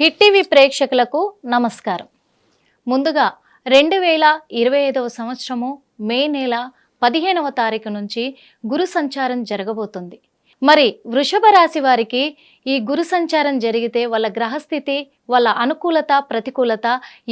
Hit TV ప్రేక్షకులకు నమస్కారం. ముందుగా రెండు వేల ఇరవై ఐదవ సంవత్సరము మే నెల పదిహేనవ తారీఖు నుంచి గురు సంచారం జరగబోతుంది. మరి వృషభ రాశి వారికి ఈ గురు సంచారం జరిగితే వాళ్ళ గ్రహస్థితి వాళ్ళ అనుకూలత ప్రతికూలత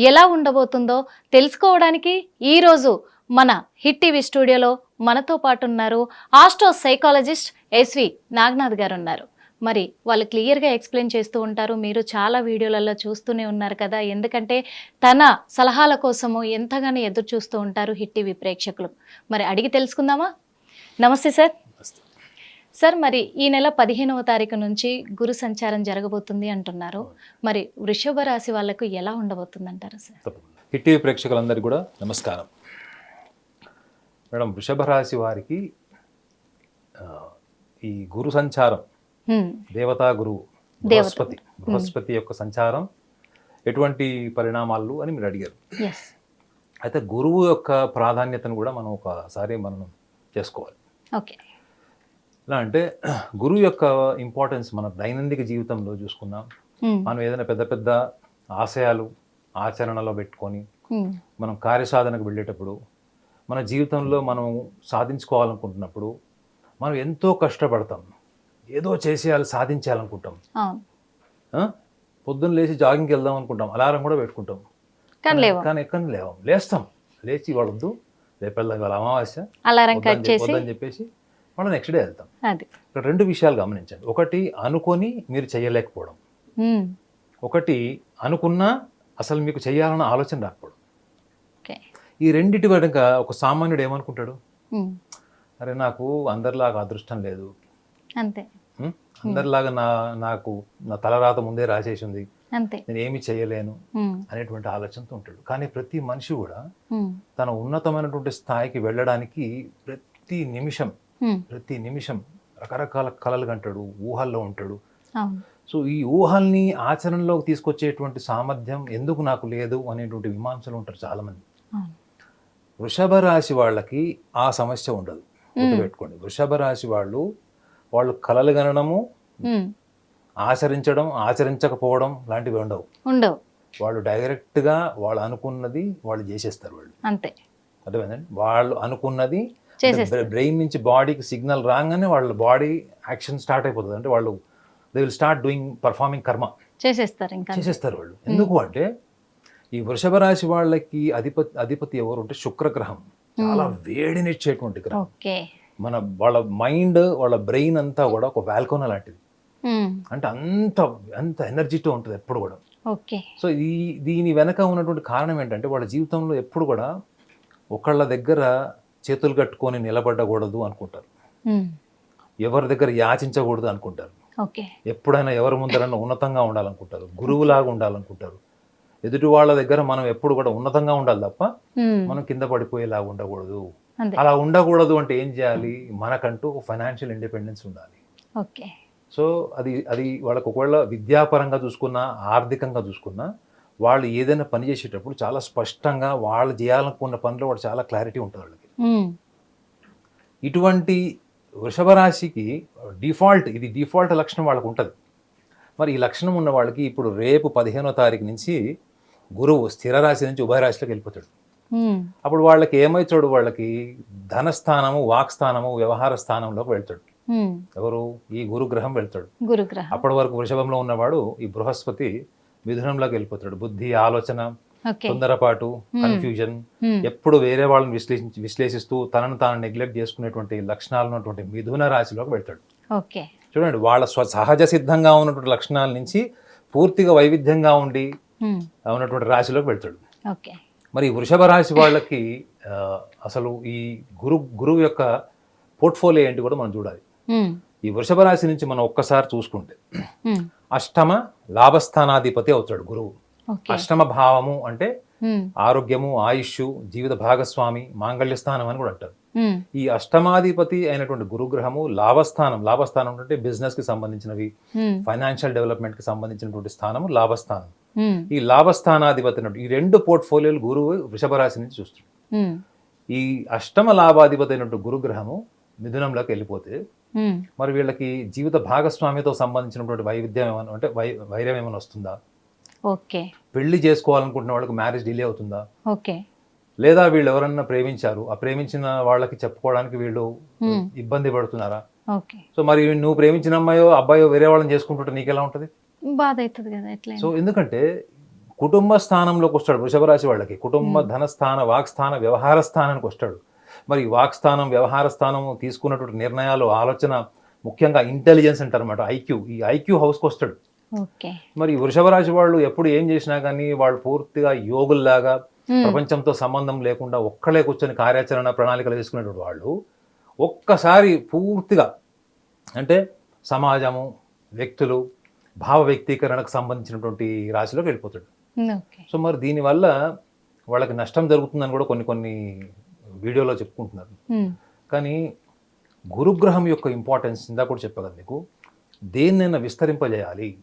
ఎలా ఉండబోతుందో తెలుసుకోవడానికి ఈరోజు మన హిట్ టీవీ స్టూడియోలో మనతో పాటు ఉన్నారు ఆస్ట్రో సైకాలజిస్ట్ ఎస్వి నాగనాథ్ గారు ఉన్నారు. మరి వాళ్ళు క్లియర్గా ఎక్స్ప్లెయిన్ చేస్తూ ఉంటారు. మీరు చాలా వీడియోలలో చూస్తూనే ఉన్నారు కదా. ఎందుకంటే తన సలహాల కోసము ఎంతగానో ఎదురు చూస్తూ ఉంటారు హిట్ టీవీ ప్రేక్షకులు. మరి అడిగి తెలుసుకుందామా? నమస్తే సార్. సార్ మరి ఈ నెల పదిహేనవ తారీఖు నుంచి గురు సంచారం జరగబోతుంది అంటున్నారు. మరి వృషభ రాశి వాళ్ళకు ఎలా ఉండబోతుంది అంటారు సార్ హిట్ టీవీ ప్రేక్షకులందరికీ కూడా నమస్కారం. మేడం వృషభ రాశి వారికి ఈ గురు సంచారం దేవతా గురువు బృహస్పతి బృహస్పతి యొక్క సంచారం ఎటువంటి పరిణామాలు అని మీరు అడిగారు. అయితే గురువు యొక్క ప్రాధాన్యతను కూడా మనం ఒకసారి మనం చేసుకోవాలి. ఓకే. ఎలా అంటే గురువు యొక్క ఇంపార్టెన్స్ మన దైనందిక జీవితంలో చూసుకున్నాం మనం ఏదైనా పెద్ద పెద్ద ఆశయాలు ఆచరణలో పెట్టుకొని మనం కార్యసాధనకు వెళ్ళేటప్పుడు మన జీవితంలో మనం సాధించుకోవాలనుకుంటున్నప్పుడు మనం ఎంతో కష్టపడతాం. ఏదో చేసేయాలి సాధించాలనుకుంటాం? పొద్దున్న లేచి జాగింగ్కి వెళ్దాం అనుకుంటాం. అలారం కూడా పెట్టుకుంటాం. కానీ ఎక్కడ లేవం? లేస్తాం. లేచి వాడొద్దు రేపు వెళ్దాం ఇవాళ అమావాస్య. అలారం కట్ వద్దని చెప్పి- చేసి వద్దని చెప్పేసి మనం నెక్స్ట్ డే వెళ్తాం. ఇక్కడ రెండు విషయాలు గమనించండి. ఒకటి అనుకొని మీరు చేయలేకపోవడం. ఒకటి అనుకున్నా అసలు మీకు చేయాలన్న ఆలోచన రాకపోవడం. ఈ రెండిటి వెనుక ఒక సామాన్యుడు ఏమనుకుంటాడు? అరే నాకు అందరిలాగా అదృష్టం లేదు. అంతే? అందరిలాగా నా నాకు నా తలరాత ముందే రాసేసి ఉంది అంతే. నేను ఏమి చేయలేను అనేటువంటి ఆలోచనతో ఉంటాడు. కానీ ప్రతి మనిషి కూడా తన ఉన్నతమైనటువంటి స్థాయికి వెళ్ళడానికి ప్రతి నిమిషం ప్రతి నిమిషం రకరకాల కళలు కంటాడు ఊహల్లో ఉంటాడు. సో ఈ ఊహల్ని ఆచరణలోకి తీసుకొచ్చేటువంటి సామర్థ్యం ఎందుకు నాకు లేదు అనేటువంటి మీమాంసలు ఉంటారు చాలామంది. వృషభ రాశి వాళ్ళకి ఆ సమస్య ఉండదు. గుర్తుపెట్టుకోండి. వృషభ రాశి వాళ్ళు వాళ్ళు కలలు గనడము ఆచరించడం ఆచరించకపోవడం లాంటివి ఉండవు. ఉండవు. వాళ్ళు డైరెక్ట్గా వాళ్ళు అనుకున్నది వాళ్ళు చేసేస్తారు వాళ్ళు. అంతే. అర్థమైందండి? వాళ్ళు అనుకున్నది. బ్రెయిన్ నుంచి బాడీకి సిగ్నల్ రాగానే వాళ్ళ బాడీ యాక్షన్ స్టార్ట్ అయిపోతుంది. అంటే వాళ్ళు they will start doing performing karma. చేసేస్తారు ఇంకా. చేసేస్తారు వాళ్ళు. ఎందుకు అంటే ఈ వృషభ రాశి వాళ్ళకి అధిపతి అధిపతి ఎవరు అంటే శుక్రగ్రహం. చాలా వేడినిచ్చేటువంటి గ్రహం. మన వాళ్ళ మైండ్ వాళ్ళ బ్రెయిన్ అంతా కూడా ఒక వాల్కోన లాంటిది. అంటే అంత అంత ఎనర్జీతో ఉంటుంది ఎప్పుడు కూడా. ఓకే. సో ఈ దీని వెనక ఉన్నటువంటి కారణం ఏంటంటే వాళ్ళ జీవితంలో ఎప్పుడు కూడా ఒకళ్ళ దగ్గర చేతులు కట్టుకొని నిలబడకూడదు అనుకుంటారు. ఎవరి దగ్గర యాచించకూడదు అనుకుంటారు. ఎప్పుడైనా ఎవరి ముందరైనా ఉన్నతంగా ఉండాలనుకుంటారు. గురువులాగా ఉండాలనుకుంటారు. ఎదుటి వాళ్ళ దగ్గర మనం ఎప్పుడు కూడా ఉన్నతంగా ఉండాలి తప్ప మనం కింద పడిపోయేలాగా ఉండకూడదు. అలా ఉండకూడదు అంటే ఏం చేయాలి? మనకంటూ ఫైనాన్షియల్ ఇండిపెండెన్స్ ఉండాలి. ఓకే. సో అది అది వాళ్ళకు ఒకవేళ విద్యాపరంగా చూసుకున్నా ఆర్థికంగా చూసుకున్నా వాళ్ళు ఏదైనా పని చేసేటప్పుడు చాలా స్పష్టంగా వాళ్ళు చేయాలనుకున్న పనిలో వాళ్ళు చాలా క్లారిటీ ఉంటుంది వాళ్ళకి. ఇటువంటి వృషభ రాశికి డిఫాల్ట్ ఇది డిఫాల్ట్ లక్షణం వాళ్ళకు ఉంటుంది. మరి ఈ లక్షణం ఉన్న వాళ్ళకి ఇప్పుడు రేపు పదిహేనో తారీఖు నుంచి గురువు స్థిర రాశి నుంచి ఉభయ రాశిలోకి వెళ్ళిపోతాడు. అప్పుడు వాళ్ళకి ఏమవుతాడు వాళ్ళకి ధనస్థానము వాక్స్థానము వ్యవహార స్థానంలోకి వెళ్తాడు. ఎవరు? ఈ గురుగ్రహం వెళ్తాడు. గురుగ్రహం. అప్పటి వరకు వృషభంలో ఉన్నవాడు ఈ బృహస్పతి మిథునంలోకి వెళ్ళిపోతాడు. బుద్ధి ఆలోచన తొందరపాటు కన్ఫ్యూజన్ ఎప్పుడు వేరే వాళ్ళని విశ్లేషించి విశ్లేషిస్తూ తనను తాను నెగ్లెక్ట్ చేసుకునేటువంటి లక్షణాలు ఉన్నటువంటి మిథున రాశిలోకి వెళ్తాడు. చూడండి వాళ్ళ స్వ సహజ సిద్ధంగా ఉన్నటువంటి లక్షణాల నుంచి పూర్తిగా వైవిధ్యంగా ఉండి ఉన్నటువంటి రాశిలోకి వెళ్తాడు. మరి వృషభ రాశి వాళ్ళకి అసలు ఈ గురు గురువు యొక్క పోర్ట్ఫోలియో ఏంటి కూడా మనం చూడాలి. ఈ వృషభ రాశి నుంచి మనం ఒక్కసారి చూసుకుంటే అష్టమ లాభస్థానాధిపతి అవుతాడు గురువు. అష్టమ భావము అంటే ఆరోగ్యము ఆయుష్ జీవిత భాగస్వామి మాంగళ్య స్థానం అని కూడా అంటారు. ఈ అష్టమాధిపతి అయినటువంటి గురుగ్రహము లాభస్థానం లాభస్థానం అంటే బిజినెస్కి సంబంధించినవి ఫైనాన్షియల్ డెవలప్మెంట్కి సంబంధించినటువంటి స్థానము లాభస్థానం. ఈ లాభస్థానాధిపతి అన్నట్టు ఈ రెండు పోర్ట్ఫోలియోలు గురువు వృషభ రాశి నుంచి చూస్తుంది హ్మ్, ఈ అష్టమ లాభాధిపతి అయినటువంటి గురుగ్రహము మిథునంలోకి వెళ్ళిపోతే మరి వీళ్ళకి జీవిత భాగస్వామితో సంబంధించినటువంటి వైవిధ్యం ఏమైనా అంటే వై వైరం ఏమైనా వస్తుందా? ఓకే. పెళ్ళి చేసుకోవాలనుకుంటున్న వాళ్ళకి మ్యారేజ్ డిలే అవుతుందా? ఓకే. లేదా వీళ్ళు ఎవరన్నా ప్రేమించారు ఆ ప్రేమించిన వాళ్ళకి చెప్పుకోవడానికి వీళ్ళు. ఇబ్బంది పడుతున్నారా? ఓకే. సో మరి నువ్వు ప్రేమించిన అమ్మాయో అబ్బాయో వేరే వాళ్ళని చేసుకుంటుంటే నీకెలా ఉంటుంది? బాధ అవుతుంది కదా ఎట్లా సో ఎందుకంటే కుటుంబ స్థానంలోకి వస్తాడు. వృషభ రాశి వాళ్ళకి కుటుంబ. ధనస్థాన వాక్స్థాన వ్యవహార స్థానానికి వస్తాడు. మరి వాక్స్థానం వ్యవహార స్థానం తీసుకున్నటువంటి నిర్ణయాలు ఆలోచన ముఖ్యంగా ఇంటెలిజెన్స్ అంటారు అనమాట ఐక్యూ. ఈ ఐక్యూ హౌస్కి వస్తాడు. మరి వృషభ రాశి వాళ్ళు ఎప్పుడు ఏం చేసినా కానీ వాళ్ళు పూర్తిగా యోగుల్లాగా ప్రపంచంతో సంబంధం లేకుండా ఒక్కలే కూర్చొని కార్యాచరణ ప్రణాళికలు తీసుకునేటువంటి వాళ్ళు ఒక్కసారి పూర్తిగా అంటే సమాజము వ్యక్తులు భావ వ్యక్తీకరణకు సంబంధించినటువంటి రాశిలోకి వెళ్ళిపోతాడు. సో మరి దీనివల్ల వాళ్ళకి నష్టం జరుగుతుందని కూడా కొన్ని కొన్ని వీడియోలో చెప్పుకుంటున్నారు. కానీ గురుగ్రహం యొక్క ఇంపార్టెన్స్ ఇందాక కూడా చెప్పగలను మీకు. దేన్నైనా విస్తరింపజేయాలి.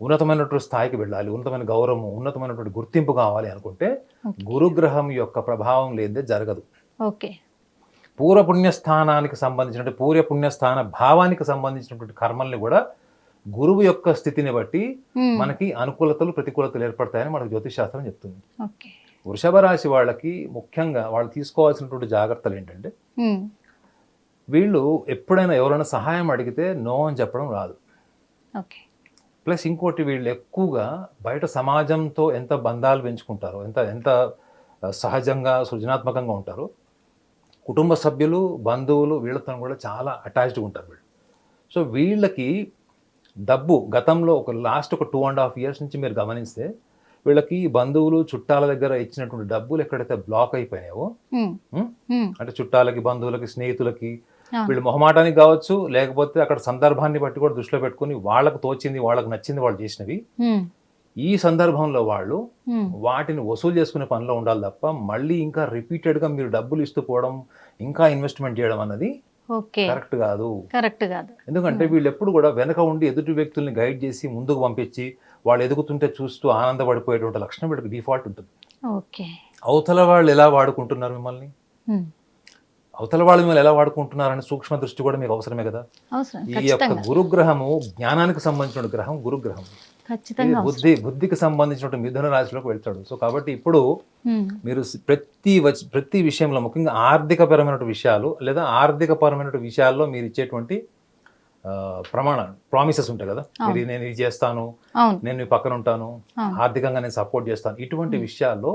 ఉన్నతమైనటువంటి స్థాయికి వెళ్ళాలి. ఉన్నతమైన గౌరవం ఉన్నతమైనటువంటి గుర్తింపు కావాలి అనుకుంటే. గురుగ్రహం యొక్క ప్రభావం లేనిదే జరగదు. ఓకే. పూర్వపుణ్య స్థానానికి సంబంధించినటువంటి పూర్వపుణ్య స్థాన భావానికి సంబంధించినటువంటి కర్మల్ని కూడా గురువు యొక్క స్థితిని బట్టి మనకి అనుకూలతలు ప్రతికూలతలు ఏర్పడతాయని మనకు జ్యోతిష్ శాస్త్రం చెప్తుంది. వృషభ రాశి వాళ్ళకి ముఖ్యంగా వాళ్ళు తీసుకోవాల్సినటువంటి జాగ్రత్తలు ఏంటంటే వీళ్ళు ఎప్పుడైనా ఎవరైనా సహాయం అడిగితే నో అని చెప్పడం రాదు. ప్లస్ ఇంకోటి వీళ్ళు ఎక్కువగా బయట సమాజంతో ఎంత బంధాలు పెంచుకుంటారో ఎంత ఎంత సహజంగా సృజనాత్మకంగా ఉంటారో కుటుంబ సభ్యులు బంధువులు వీళ్ళతో కూడా చాలా అటాచ్డ్గా ఉంటారు వీళ్ళు. సో వీళ్ళకి డబ్బు గతంలో ఒక లాస్ట్ ఒక టూ అండ్ హాఫ్ ఇయర్స్ నుంచి మీరు గమనిస్తే వీళ్ళకి బంధువులు చుట్టాల దగ్గర ఇచ్చినటువంటి డబ్బులు ఎక్కడైతే బ్లాక్ ఉమ్, అంటే చుట్టాలకి బంధువులకి స్నేహితులకి. వీళ్ళు మొహమాటానికి కావచ్చు లేకపోతే అక్కడ సందర్భాన్ని బట్టి కూడా దృష్టిలో పెట్టుకుని వాళ్ళకు తోచింది వాళ్ళకి నచ్చింది వాళ్ళు చేసినవి. ఈ సందర్భంలో వాళ్ళు వాటిని వసూలు చేసుకునే పనిలో ఉండాలి తప్ప మళ్ళీ ఇంకా రిపీటెడ్గా మీరు డబ్బులు ఇస్తూ పోవడం ఇంకా ఇన్వెస్ట్మెంట్ చేయడం అన్నది కరెక్ట్ కాదు. కరెక్ట్ కాదు. ఎందుకంటే వీళ్ళు ఎప్పుడు కూడా వెనక ఉండి ఎదుటి వ్యక్తుల్ని గైడ్ చేసి ముందుకు పంపించి వాళ్ళు ఎదుగుతుంటే చూస్తూ ఆనందపడిపోయేటువంటి లక్షణం వీళ్ళకి డిఫాల్ట్ ఉంటుంది. ఓకే. అవతల వాళ్ళు ఎలా వాడుకుంటున్నారు మిమ్మల్ని? అవతల వాళ్ళు మిమ్మల్ని ఎలా వాడుకుంటున్నారని సూక్ష్మ దృష్టి కూడా మీకు అవసరమే కదా? ఈ యొక్క గురుగ్రహము జ్ఞానానికి సంబంధించిన గ్రహం గురుగ్రహం. ఖచ్చితంగా బుద్ధి బుద్ధికి సంబంధించిన మిథున రాశిలోకి వెళ్తాడు. సో కాబట్టి ఇప్పుడు మీరు ప్రతి ప్రతి విషయంలో ముఖ్యంగా ఆర్థికపరమైన విషయాలు లేదా ఆర్థికపరమైన విషయాల్లో మీరు ఇచ్చేటువంటి ఆ, ప్రమాణాలు ప్రామిసెస్ ఉంటాయి కదా? మీరు నేను ఇది చేస్తాను నేను మీ పక్కన ఉంటాను. ఆర్థికంగా నేను సపోర్ట్ చేస్తాను. ఇటువంటి విషయాల్లో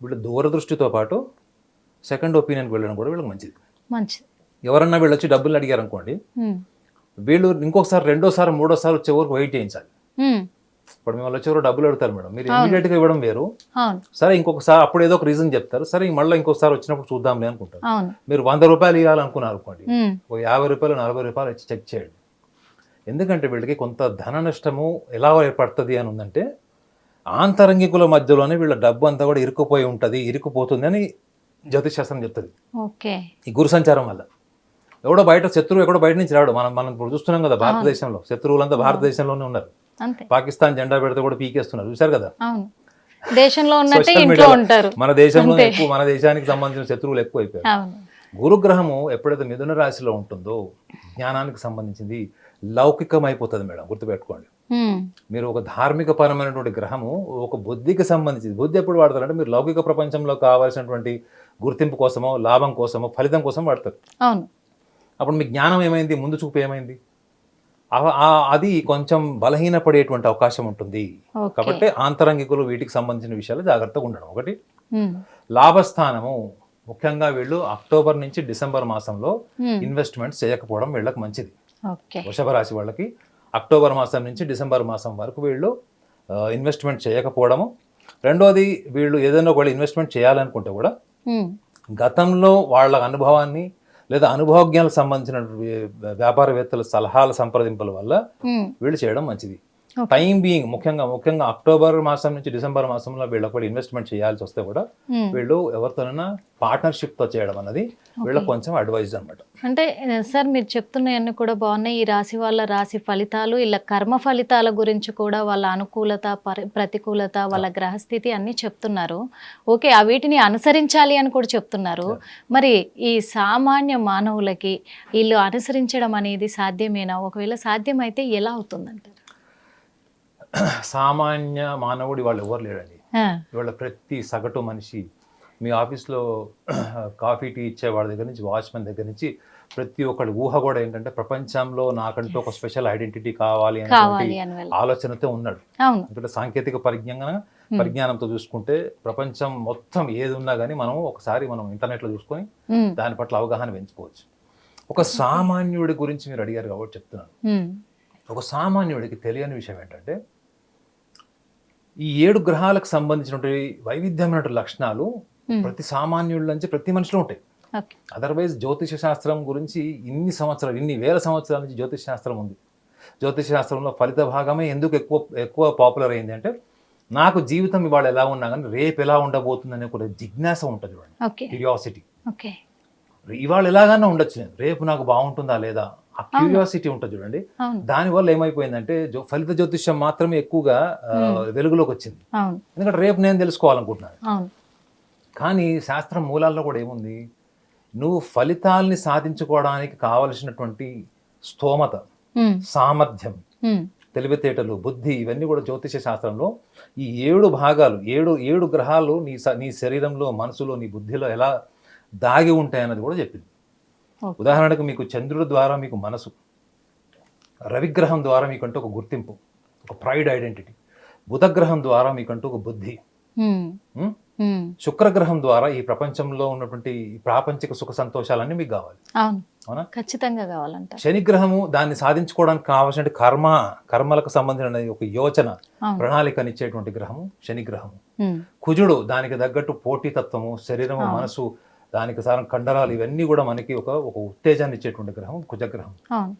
వీళ్ళు దూరదృష్టితో పాటు సెకండ్ ఒపీనియన్కి వెళ్ళడం కూడా వీళ్ళకి మంచిది. మంచిది. ఎవరన్నా వీళ్ళు వచ్చి డబ్బులు అడిగారు అనుకోండి వీళ్ళు ఇంకొకసారి రెండోసారి మూడోసారి వచ్చే వరకు వెయిట్ చేయించాలి. ఇప్పుడు మిమ్మల్ని వచ్చే వరకు డబ్బులు అడుగుతారు మేడం. మీరు ఇమీడియట్గా ఇవ్వడం వేరు. సరే ఇంకొకసారి అప్పుడు ఏదో ఒక రీజన్ చెప్తారు. సరే మళ్ళీ ఇంకొకసారి వచ్చినప్పుడు చూద్దాంలే అనుకుంటారు. మీరు వంద రూపాయలు ఇవ్వాలనుకున్నారు అనుకోండి. ఒక యాభై రూపాయలు నలభై రూపాయలు ఇచ్చి చెక్ చేయండి. ఎందుకంటే వీళ్ళకి కొంత ధన నష్టము ఎలా ఏర్పడుతుంది అని ఉందంటే ఆంతరంగికుల మధ్యలోనే వీళ్ళ డబ్బు అంతా కూడా ఇరుక్కుపోయి ఉంటుంది ఇరుక్కుపోతుంది అని జ్యోతిశాస్త్రం చెప్తుంది. ఈ గురు సంచారం వల్ల. ఎవడో బయట శత్రువు ఎక్కడో బయట నుంచి రాడు. మనం మనం ఇప్పుడు చూస్తున్నాం కదా భారతదేశంలో. శత్రువులంతా భారతదేశంలోనే ఉన్నారు. పాకిస్తాన్ జెండా పెడితే కూడా పీకేస్తున్నారు. చూశారు కదా? దేశంలో ఉన్నట్టే ఇంట్లో ఉంటారు. మన దేశంలో ఎక్కువ మన దేశానికి సంబంధించిన శత్రువులు ఎక్కువ అయిపోయారు గురుగ్రహము ఎప్పుడైతే మిథున రాశిలో ఉంటుందో జ్ఞానానికి సంబంధించింది లౌకికం అయిపోతుంది మేడం గుర్తుపెట్టుకోండి. మీరు ఒక ధార్మిక పరమైనటువంటి గ్రహము ఒక బుద్ధికి సంబంధించింది. బుద్ధి ఎప్పుడు వాడతారంటే మీరు లౌకిక ప్రపంచంలో కావాల్సినటువంటి గుర్తింపు కోసమో లాభం కోసమో ఫలితం కోసం వాడతారు. అవును. అప్పుడు మీ జ్ఞానం ఏమైంది? ముందు చూపు ఏమైంది? అది కొంచెం బలహీనపడేటువంటి అవకాశం ఉంటుంది. కాబట్టి ఆంతరంగికులు వీటికి సంబంధించిన విషయాలు జాగ్రత్తగా ఉండడం. ఒకటి లాభస్థానము ముఖ్యంగా వీళ్ళు అక్టోబర్ నుంచి డిసెంబర్ మాసంలో ఉమ్, ఇన్వెస్ట్మెంట్స్ చేయకపోవడం వీళ్ళకి మంచిది. వృషభ రాశి వాళ్ళకి అక్టోబర్ మాసం నుంచి డిసెంబర్ మాసం వరకు వీళ్ళు ఇన్వెస్ట్మెంట్ చేయకపోవడము. రెండోది వీళ్ళు ఏదైనా ఒకవేళ ఇన్వెస్ట్మెంట్ చేయాలనుకుంటే కూడా గతంలో వాళ్ళ అనుభవాన్ని లేదా అనుభవజ్ఞాలకు సంబంధించిన వ్యాపారవేత్తల సలహాల సంప్రదింపుల వల్ల వీళ్ళు చేయడం మంచిది. టైం బీయింగ్ ముఖ్యంగా ముఖ్యంగా అక్టోబర్ మాసం నుంచి డిసెంబర్ మాసంలో వీళ్ళకి కూడా ఇన్వెస్ట్మెంట్ చేయాల్సి వస్తే కూడా ఉమ్. వీళ్ళు ఎవరితోనైనా పార్ట్నర్షిప్తో చేయడం అన్నది వీళ్ళకి కొంచెం అడ్వైజ్డ్ అనమాట అంటే సార్ మీరు చెప్తున్నాయన్నీ కూడా బాగున్నాయి. ఈ రాశి వాళ్ళ రాశి ఫలితాలు ఇలా కర్మ ఫలితాల గురించి కూడా వాళ్ళ అనుకూలత పరి- ప్రతికూలత వాళ్ళ గ్రహస్థితి అన్నీ చెప్తున్నారు. ఓకే ఆ వీటిని అనుసరించాలి అని కూడా చెప్తున్నారు. మరి ఈ సామాన్య మానవులకి వీళ్ళు అనుసరించడం అనేది సాధ్యమేనా? ఒకవేళ సాధ్యమైతే ఎలా అవుతుందంటారు? సామాన్య మానవుడి వాళ్ళు ఎవరు లేడండి ఇవాళ ప్రతి సగటు మనిషి మీ ఆఫీస్లో కాఫీ టీ ఇచ్చే వాళ్ళ దగ్గర నుంచి వాచ్మెన్ దగ్గర నుంచి ప్రతి ఒక్కడి ఊహ కూడా ఏంటంటే ప్రపంచంలో నాకంటూ ఒక స్పెషల్ ఐడెంటిటీ కావాలి అని ఆలోచనతో ఉన్నాడు. ఎందుకంటే సాంకేతిక పరిజ్ఞానం పరిజ్ఞానంతో చూసుకుంటే ప్రపంచం మొత్తం ఏది ఉన్నా కానీ మనం ఒకసారి మనం ఇంటర్నెట్లో చూసుకొని దాని పట్ల అవగాహన పెంచుకోవచ్చు. ఒక సామాన్యుడి గురించి మీరు అడిగారు కాబట్టి చెప్తున్నాను. ఒక సామాన్యుడికి తెలియని విషయం ఏంటంటే ఈ ఏడు గ్రహాలకు సంబంధించినటువంటి వైవిధ్యమైనటువంటి లక్షణాలు. ప్రతి సామాన్యుడి నుంచి ప్రతి మనిషిలో ఉంటాయి. అదర్వైజ్ జ్యోతిష శాస్త్రం గురించి ఇన్ని సంవత్సరాలు ఇన్ని వేల సంవత్సరాల నుంచి జ్యోతిష శాస్త్రం ఉంది. జ్యోతిష శాస్త్రంలో ఫలిత భాగమే ఎందుకు ఎక్కువ ఎక్కువ పాపులర్ అయింది అంటే నాకు జీవితం ఇవాళ ఎలా ఉన్నా కానీ రేపు ఎలా ఉండబోతుంది అనే ఒక జిజ్ఞాస ఉంటుంది చూడండి. క్యూరియాసిటీ ఇవాళ ఎలాగైనా ఉండొచ్చు నేను. రేపు నాకు బాగుంటుందా లేదా? ఆ క్యూరియాసిటీ ఉంటుంది చూడండి. దానివల్ల ఏమైపోయిందంటే ఫలిత జ్యోతిష్యం మాత్రమే ఎక్కువగా వెలుగులోకి వచ్చింది. ఎందుకంటే రేపు నేను తెలుసుకోవాలనుకుంటున్నాను. కానీ శాస్త్రం మూలాల్లో కూడా ఏముంది? నువ్వు ఫలితాల్ని సాధించుకోవడానికి కావలసినటువంటి స్తోమత సామర్థ్యం తెలివితేటలు బుద్ధి ఇవన్నీ కూడా జ్యోతిష శాస్త్రంలో ఈ ఏడు భాగాలు ఏడు ఏడు గ్రహాలు నీ స- నీ శరీరంలో మనసులో నీ బుద్ధిలో ఎలా దాగి ఉంటాయన్నది కూడా చెప్పింది. ఉదాహరణకు మీకు చంద్రుడి ద్వారా మీకు మనసు రవిగ్రహం ద్వారా మీకంటూ ఒక గుర్తింపు ఒక ప్రైడ్ ఐడెంటిటీ బుధగ్రహం ద్వారా మీకంటూ ఒక బుద్ధి శుక్రగ్రహం ద్వారా ఈ ప్రపంచంలో ఉన్నటువంటి ప్రాపంచిక సుఖ సంతోషాలన్నీ మీకు కావాలి. అవును. ఖచ్చితంగా కావాలంట. శనిగ్రహము దాన్ని సాధించుకోవడానికి కావాల్సిన కర్మ కర్మలకు సంబంధించిన ఒక యోచన ప్రణాళికనిచ్చేటువంటి గ్రహము శనిగ్రహము. కుజుడు దానికి తగ్గట్టు పోటీతత్వము శరీరము. మనసు దానికి సారం కండరాలు ఇవన్నీ కూడా మనకి ఒక ఒక ఉత్తేజాన్ని ఇచ్చేటువంటి గ్రహం కుజగ్రహం.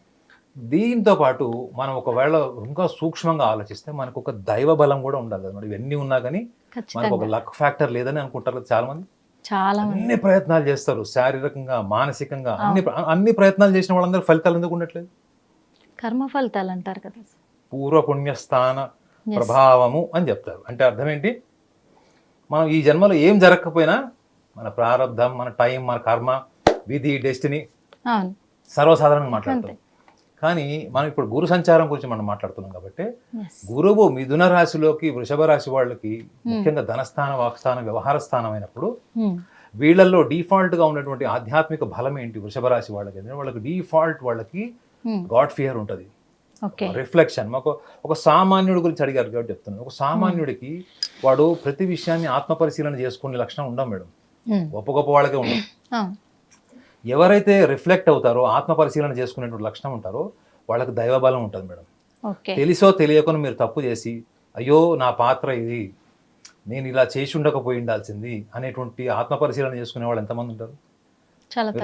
దీంతో పాటు మనం ఒకవేళ ఇంకా సూక్ష్మంగా ఆలోచిస్తే మనకు ఒక దైవ బలం కూడా ఉండాలి అన్నమాట ఇవన్నీ ఉన్నా కానీ మనకు ఒక లక్ ఫ్యాక్టర్ లేదని అనుకుంటారు చాలా మంది. చాలా అన్ని ప్రయత్నాలు చేస్తారు శారీరకంగా మానసికంగా అన్ని అన్ని ప్రయత్నాలు చేసిన వాళ్ళందరూ ఫలితాలు ఎందుకు ఉండట్లేదు? కర్మ ఫలితాలు అంటారు కదా. పూర్వ పుణ్యస్థాన. ప్రభావము అని చెప్తారు. అంటే అర్థం ఏంటి? మనం ఈ జన్మలో ఏం జరగకపోయినా మన ప్రారంధం మన టైం మన కర్మ విధి డెస్టినీ సర్వసాధారణంగా మాట్లాడతాం. కానీ మనం ఇప్పుడు గురు సంచారం గురించి మనం మాట్లాడుతున్నాం కాబట్టి. గురువు మిథున రాశిలోకి వృషభ రాశి వాళ్ళకి ముఖ్యంగా ధనస్థానం వాక్స్థానం వ్యవహార స్థానం అయినప్పుడు ఉమ్, వీళ్ళల్లో గా ఉన్నటువంటి ఆధ్యాత్మిక బలం ఏంటి వృషభ రాశి వాళ్ళకి? అంటే వాళ్ళకి డిఫాల్ట్ వాళ్ళకి ఉమ్, గాడ్ ఫియర్ ఉంటుంది. రిఫ్లెక్షన్. మాకు ఒక సామాన్యుడి గురించి అడిగారు కాబట్టి చెప్తున్నాను. ఒక సామాన్యుడికి వాడు ప్రతి విషయాన్ని ఆత్మ పరిశీలన చేసుకునే లక్షణం ఉండవు మేడం. గొప్ప గొప్ప వాళ్ళకే అవును. ఎవరైతే రిఫ్లెక్ట్ అవుతారో ఆత్మ పరిశీలన చేసుకునేటువంటి లక్షణం ఉంటారో వాళ్ళకి దైవ బలం ఉంటుంది మేడం. తెలిసో తెలియకనో మీరు తప్పు చేసి అయ్యో నా పాత్ర ఇది నేను ఇలా చేసి ఉండకపోయి ఉండాల్సింది అనేటువంటి ఆత్మ పరిశీలన చేసుకునే వాళ్ళు ఎంతమంది ఉంటారు?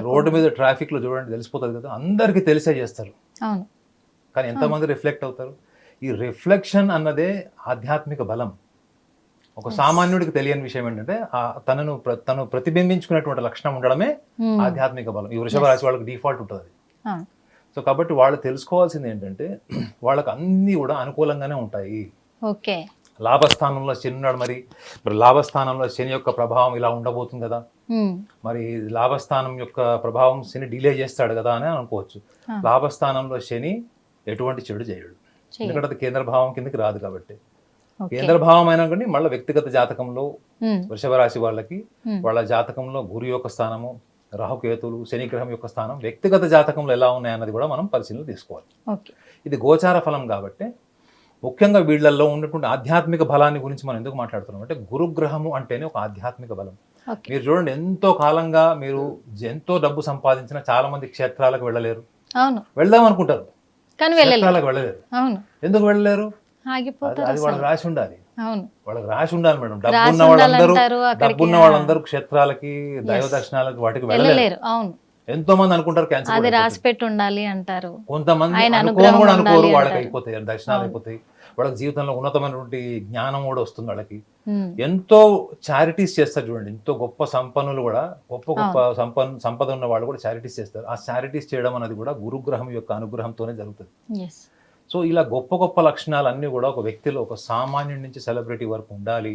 రోడ్డు మీద. ట్రాఫిక్లో చూడండి తెలిసిపోతుంది కదా అందరికీ తెలిసే చేస్తారు. కానీ ఎంతమంది రిఫ్లెక్ట్ అవుతారు? ఈ రిఫ్లెక్షన్ అన్నదే ఆధ్యాత్మిక బలం. ఒక సామాన్యుడికి తెలియని విషయం ఏంటంటే ఆ తనను తను ప్రతిబింబించుకునేటువంటి లక్షణం ఉండడమే ఉమ్, ఆధ్యాత్మిక బలం. ఈ వృషభ రాశి వాళ్ళకి డిఫాల్ట్ ఉంటుంది. సో కాబట్టి వాళ్ళు తెలుసుకోవాల్సింది ఏంటంటే వాళ్ళకి అన్నీ కూడా అనుకూలంగానే ఉంటాయి. ఓకే. లాభస్థానంలో శని ఉన్నాడు మరి. మరి లాభస్థానంలో శని యొక్క ప్రభావం ఇలా ఉండబోతుంది కదా. ఉమ్, మరి లాభస్థానం యొక్క ప్రభావం శని డిలే చేస్తాడు కదా అని అనుకోవచ్చు. లాభస్థానంలో శని ఎటువంటి చెడు చేయడు. ఎందుకంటే అది కేంద్ర భావం కిందకి రాదు కాబట్టి. ఓకే. కేంద్ర భావం అయినా కానీ మళ్ళీ వ్యక్తిగత జాతకంలో వృషభ రాశి వాళ్ళకి వాళ్ళ జాతకంలో గురు యొక్క స్థానము రాహుకేతులు శనిగ్రహం యొక్క స్థానం వ్యక్తిగత జాతకంలో ఎలా ఉన్నాయన్నది కూడా మనం పరిశీలన తీసుకోవాలి. ఇది గోచార ఫలం కాబట్టి ముఖ్యంగా వీళ్ళల్లో ఉన్నటువంటి ఆధ్యాత్మిక బలాన్ని గురించి మనం ఎందుకు మాట్లాడుతున్నాం అంటే గురుగ్రహము అంటేనే ఒక ఆధ్యాత్మిక బలం. మీరు చూడండి ఎంతో కాలంగా మీరు ఎంతో డబ్బు సంపాదించిన చాలా మంది క్షేత్రాలకు వెళ్ళలేరు. వెళ్దాం అనుకుంటారు. క్షేత్రాలకు వెళ్ళలేరు. ఎందుకు వెళ్ళలేరు? అది అది వాళ్ళకి రాసి ఉండాలి. వాళ్ళకి రాసి ఉండాలి మేడం. డబ్బు ఉన్న వాళ్ళందరూ డబ్బు ఉన్న వాళ్ళందరూ క్షేత్రాలకి దైవ దర్శనాలకి వాటికి వెళ్ళలేరు. అవును. ఎంతో మంది అనుకుంటారు అది క్యాన్సర్ రాసి పెట్టి ఉండాలి అంటారు. కొంతమంది అనుకోని కూడా అనుకోరు వాళ్ళకి. అయిపోతాయి దర్శనాలు అయిపోతాయి. వాళ్ళకి జీవితంలో ఉన్నతమైనటువంటి జ్ఞానం కూడా వస్తుంది వాళ్ళకి. ఎంతో చారిటీస్ చేస్తారు చూడండి. ఎంతో గొప్ప సంపన్నులు కూడా గొప్ప గొప్ప సంపన్ సంపద ఉన్న వాళ్ళు కూడా చారిటీస్ చేస్తారు. ఆ చారిటీస్ చేయడం అనేది కూడా గురుగ్రహం యొక్క అనుగ్రహంతోనే జరుగుతుంది. సో ఇలా గొప్ప గొప్ప లక్షణాలు అన్నీ కూడా ఒక వ్యక్తిలో ఒక సామాన్యుడి నుంచి సెలబ్రిటీ వరకు ఉండాలి.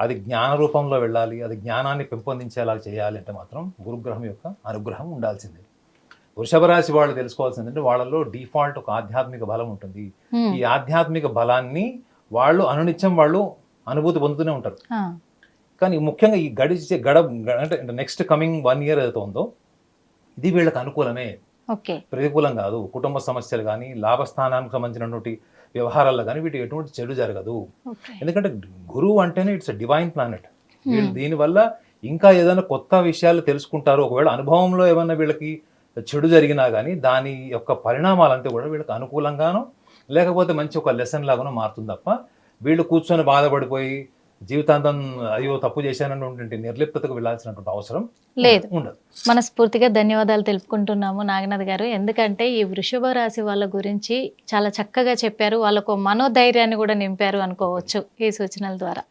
అది జ్ఞాన రూపంలో వెళ్ళాలి. అది జ్ఞానాన్ని పెంపొందించేలా చేయాలి అంటే మాత్రం గురుగ్రహం యొక్క అనుగ్రహం ఉండాల్సిందే. వృషభ రాశి వాళ్ళు తెలుసుకోవాల్సింది అంటే వాళ్ళలో డిఫాల్ట్ ఒక ఆధ్యాత్మిక బలం ఉంటుంది. ఈ ఆధ్యాత్మిక బలాన్ని వాళ్ళు అనునిత్యం వాళ్ళు అనుభూతి పొందుతూనే ఉంటారు. కానీ ముఖ్యంగా ఈ గడిచే గడ అంటే నెక్స్ట్ కమింగ్ వన్ ఇయర్ ఏదైతే ఉందో ఇది వీళ్ళకి అనుకూలమే. ప్రతికూలం కాదు. కుటుంబ సమస్యలు కానీ లాభస్థానానికి సంబంధించినటువంటి వ్యవహారాల్లో కానీ వీటి ఎటువంటి చెడు జరగదు. ఎందుకంటే గురువు అంటేనే ఇట్స్ డివైన్ ప్లానెట్. వీళ్ళు దీనివల్ల ఇంకా ఏదైనా కొత్త విషయాలు తెలుసుకుంటారు. ఒకవేళ అనుభవంలో ఏమన్నా వీళ్ళకి చెడు జరిగినా కానీ దాని యొక్క పరిణామాలంతా కూడా వీళ్ళకి అనుకూలంగానో లేకపోతే మంచి ఒక లెసన్ లాగానో మారుతుంది తప్ప వీళ్ళు కూర్చొని బాధపడిపోయి జీవితాంతం అయ్యో తప్పు చేశానటువంటి నిర్లిప్తతకు వెళ్ళాల్సినటువంటి అవసరం లేదు. ఉండదు. మనస్ఫూర్తిగా ధన్యవాదాలు తెలుపుకుంటున్నాము నాగనాథ్ గారు. ఎందుకంటే ఈ వృషభ రాశి వాళ్ళ గురించి చాలా చక్కగా చెప్పారు. వాళ్ళకు మనోధైర్యాన్ని కూడా నింపారు అనుకోవచ్చు ఈ సూచనల ద్వారా.